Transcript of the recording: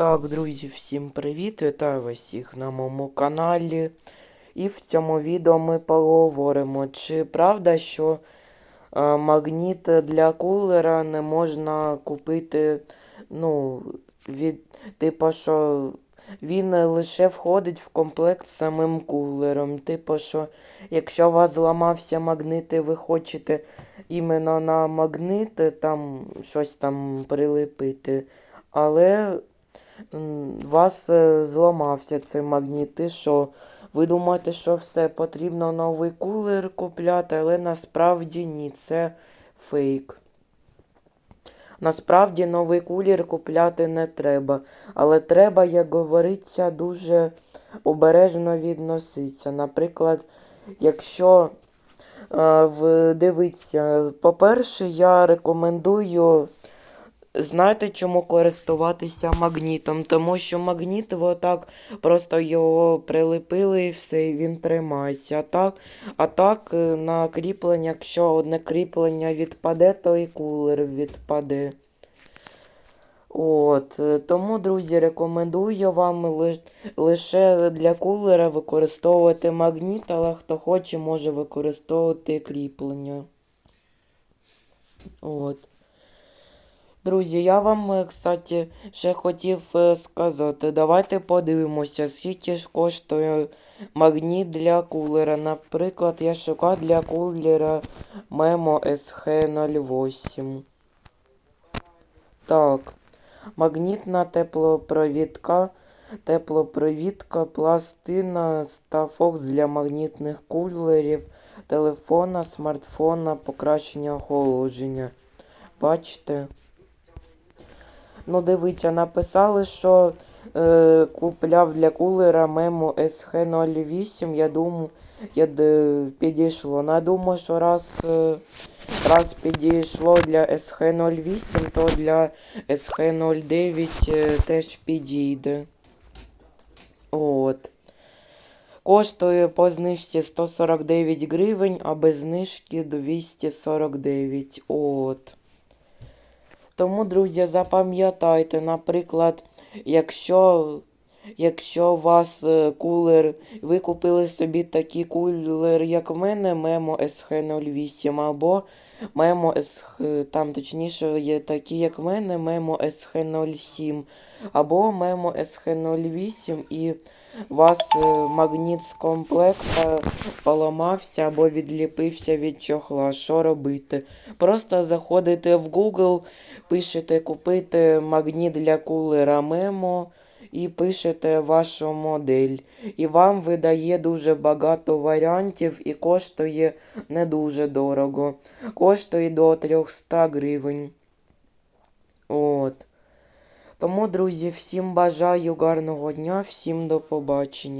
Так, друзі, всім привіт! Вітаю вас всіх на моєму каналі. І в цьому відео ми поговоримо, чи правда, що е, магніт для кулера не можна купити, ну, від, типу, що він лише входить в комплект з самим кулером. Типу, що якщо у вас зламався магнит і ви хочете іменно на магнит там щось там прилепити, але вас е, зламався цей магніт, і що? Ви думаєте, що все потрібно новий кулер купляти, але насправді ні, це фейк. Насправді новий кулер купляти не треба, але треба, як говориться, дуже обережно відноситися. Наприклад, якщо е, дивіться, по-перше, я рекомендую, знаєте, чому користуватися магнітом? Тому що магніт, ви отак просто його прилепили і все, і він тримається. А так, а так е, на кріплення, якщо одне кріплення відпаде, то і кулер відпаде. От, е, тому, друзі, рекомендую вам ли- лише для кулера використовувати магніт, але хто хоче, може використовувати кріплення. От. Друзі, я вам, е, кстати, ще хотів е, сказати. Давайте подивимося, скільки ж коштує магніт для кулера. Наприклад, я шукав для кулера Memo SH08. Так. Магнітна теплопровідка, теплопровідка, пластина, ставок для магнітних кулерів, телефона, смартфона, покращення охолодження. Бачите? Ну, дивіться, написали, що е, купляв для кулера Memo SH08. Я думаю, я д- підійшло. Ну, я думаю, що раз, е, раз підійшло для SH08, то для SH09 е, теж підійде. От. Коштує по знижці 149 гривень, а без знижки 249. От. Тому, друзі, запам'ятайте, наприклад, якщо, якщо у вас е, кулер, ви купили собі такий кулер, як в мене, Memo SH08, або Memo SH, там точніше є такі, як в мене, Memo SH07, або Memo SH08, і у вас е, магніт з комплекта поламався або відліпився від чохла. Що робити? Просто заходите в Google, пишете купити магніт для кулера Memo і пишете вашу модель. І вам видає дуже багато варіантів і коштує не дуже дорого. Коштує до 300 гривень. От. Тому, друзі, всім бажаю гарного дня, всім до побачення.